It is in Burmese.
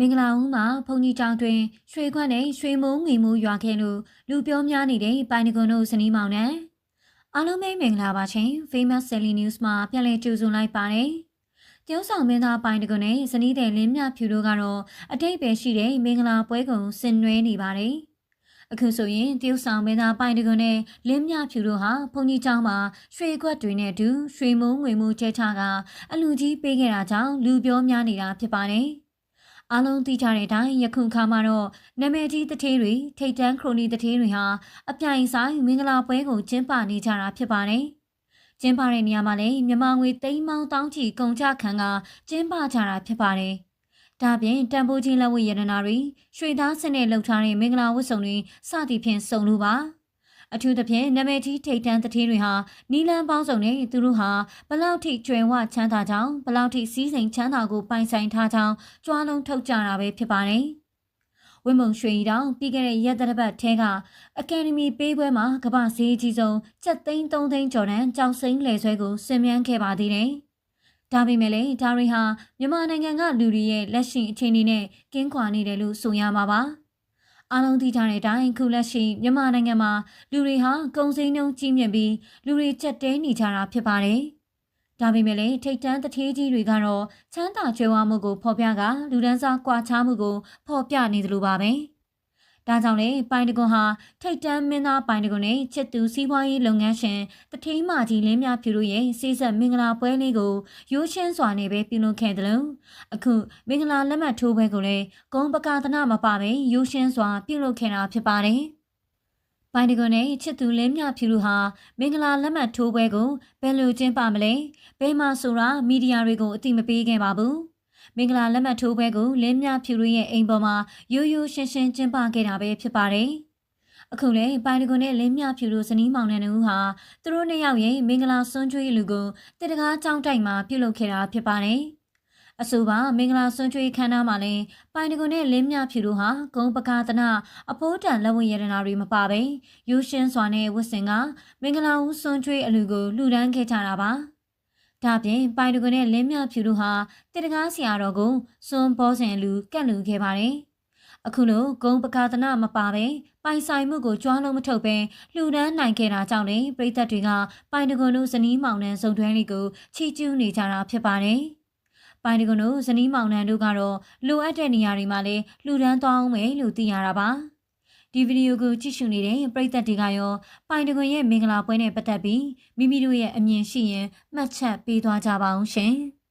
မင်္ဂလာဦးမှာဘုံကြီးကျောင်းတွင်ရွှေခွက်နဲ့ရွှေမိုးငွေမိုးရွာခဲ့လို့လူပြောများနေတဲ့ပိုင်တကွန်တို့ဇနီးမောင်နဲ့အားလုံးပဲမင်္ဂလာပါရှင် Famous Selly News မှာပြန်လည်ကြိုဆိုလိုက်ပါတယ်။ကျောင်းဆောင်မင်းသားပိုင်တကွန်နဲ့ဇနီးတဲ့လင်းမြဖြူတို့ကတော့အတိတ်ပဲရှိတဲ့မင်္ဂလာပွဲကုံဆင်နွှဲနေပါတယ်။အခုဆိုရင်တရုတ်ဆောင်မင်းသားပိုင်တကွန်နဲ့လင်းမြဖြူတို့ဟာဘုံကြီးကျောင်းမှာရွှေခွက်တွေနဲ့အတူရွှေမိုးငွေမိုးကျဲချကအလူကြီးပေးခဲ့တာကြောင့်လူပြောများနေတာဖြစ်ပါတယ်။ အားလုံးသိကြတဲ့အတိုင်းယခုခါမှာတော့နာမည်ကြီးတထေးတွေထိတ်တန်းခရိုနီတထေးတွေဟာအပြိုင်ဆိုင်မင်္ဂလာပွဲကိုကျင်းပနေကြတာဖြစ်ပါတယ်။ကျင်းပတဲ့နေရာမှာလည်းမြန်မာငွေသိန်းမောင်းတောင်းချီကုန်ကြခံကကျင်းပကြတာဖြစ်ပါတယ်။ဒါပြင်တန်ဖိုးချင်းလက်ဝဲရတနာတွေရွှေသားစနဲ့လှုပ်ထားတဲ့မင်္ဂလာဝတ်စုံတွေစသည်ဖြင့်စုံလို့ပါ။ အထူးသဖြင့်နာမည်ကြီးထိတ်တန်းတထေးတွေဟာနီလန်းပေါင်းစုံနဲ့သူတို့ဟာဘလောက်ထိကျွယ်ဝချမ်းသာကြောင်းဘလောက်ထိစီးစိမ်ချမ်းသာကိုပိုင်ဆိုင်ထားကြောင်းကြွားလုံးထုတ်ကြတာပဲဖြစ်ပါတယ်။ဝင်းမုံရွှေရီတောင်ပြီးခဲ့တဲ့ရက်သတ္တပတ်ထဲကအကယ်ဒမီပေးပွဲမှာကမ္ဘာဈေးကြီးဆုံးချက်သိန်း3သိန်းကျော်တန်းကြောက်စိမ့်လေဆွဲကိုဆင်မြန်းခဲ့ပါသေးတယ်။ဒါပေမဲ့လည်းဒါတွေဟာမြန်မာနိုင်ငံကလူတွေရဲ့လက်ရှိအခြေအနေနဲ့ကင်းကွာနေတယ်လို့ဆိုရမှာပါ။ အားလုံးသိကြတဲ့အတိုင်းခုလက်ရှိမြန်မာနိုင်ငံမှာလူတွေဟာကုန်စည်နှုန်းကြီးမြင့်ပြီးလူတွေကြက်တဲနေကြတာဖြစ်ပါတယ်။ဒါပေမဲ့လည်းထိတ်တန်းတထေးကြီးတွေကတော့ချမ်းသာကြွယ်ဝမှုကိုဖော်ပြကလူဒန်းစားကွာခြားမှုကိုဖော်ပြနေသလိုပါပဲ။ ဒါကြောင့်လေပိုင်တကွန်ဟာထိတ်တန်းမင်းသားပိုင်တကွန်နဲ့ချစ်သူစီးပွားရေးလုပ်ငန်းရှင်တထင်းမာကြီးလင်းမြဖြူတို့ရဲ့စီးဆက်မင်္ဂလာပွဲလေးကိုရိုးရှင်းစွာနဲ့ပဲပြုလုပ်ခဲ့တယ်လို့အခုမင်္ဂလာလက်မှတ်ထိုးပွဲကိုလည်းဂုံပကာသနာမပပဲရိုးရှင်းစွာပြုလုပ်ခဲ့တာဖြစ်ပါတယ်ပိုင်တကွန်နဲ့ချစ်သူလင်းမြဖြူတို့ဟာမင်္ဂလာလက်မှတ်ထိုးပွဲကိုဘယ်လိုကျင်းပမလဲဘယ်မှာဆိုတာမီဒီယာတွေကိုအသိမပေးခဲ့ပါဘူး မင်္ဂလာလက်မှတ်ထိုးပွဲကိုလင်းမြဖြူရင်းရဲ့အိမ်ပေါ်မှာရိုးရိုးရှင်းရှင်းကျင်းပခဲ့တာပဲဖြစ်ပါတယ်။အခုလေပိုင်တကွန်နဲ့လင်းမြဖြူတို့ဇနီးမောင်နှံတို့ဟာသူတို့နှစ်ယောက်ရဲ့မင်္ဂလာဆွမ်းကျွေးလူကိုတတကားကြောင်းတိုက်မှာပြုလုပ်ခဲ့တာဖြစ်ပါတယ်။အဆိုပါမင်္ဂလာဆွမ်းကျွေးခမ်းနားမှာလည်းပိုင်တကွန်နဲ့လင်းမြဖြူတို့ဟာဂုံပကာသနာအဖိုးတန်လက်ဝတ်ရတနာတွေမပါပဲရိုးရှင်းစွာနဲ့ဝတ်ဆင်ကမင်္ဂလာဦးဆွမ်းကျွေးအလူကိုလှူဒန်းခဲ့ကြတာပါ။ ဒါပြင်ပိုင်တကွနဲ့လင်းမြဖြူတို့ဟာတေတကားဆရာတော်ကိုစွန်ဘောစင်လူကန့်လူခဲ့ပါတယ်။အခုလိုဂုံပကာသနာမပါပဲပိုင်ဆိုင်မှုကိုကြွားလုံးမထုတ်ပဲလှူဒန်းနိုင်ခဲ့တာကြောင့်လေပြည်သက်တွေကပိုင်တကွတို့ဇနီးမောင်နှံစုံတွဲလေးကိုချီးကျူးနေကြတာဖြစ်ပါတယ်။ပိုင်တကွတို့ဇနီးမောင်နှံတို့ကတော့လိုအပ်တဲ့နေရာတွေမှာလည်းလှူဒန်းသွားအောင်မယ်လို့သိရတာပါ။ ဒီဗီဒီယိုကိုကြည့်ရှုနေတဲ့ပရိသတ်တွေကရောပိုင်တကွန်ရဲ့မင်္ဂလာပွဲနဲ့ပတ်သက်ပြီးမိမိတို့ရဲ့အမြင်ရှိရင်မှတ်ချက်ပေးသွားကြပါအောင်ရှင်။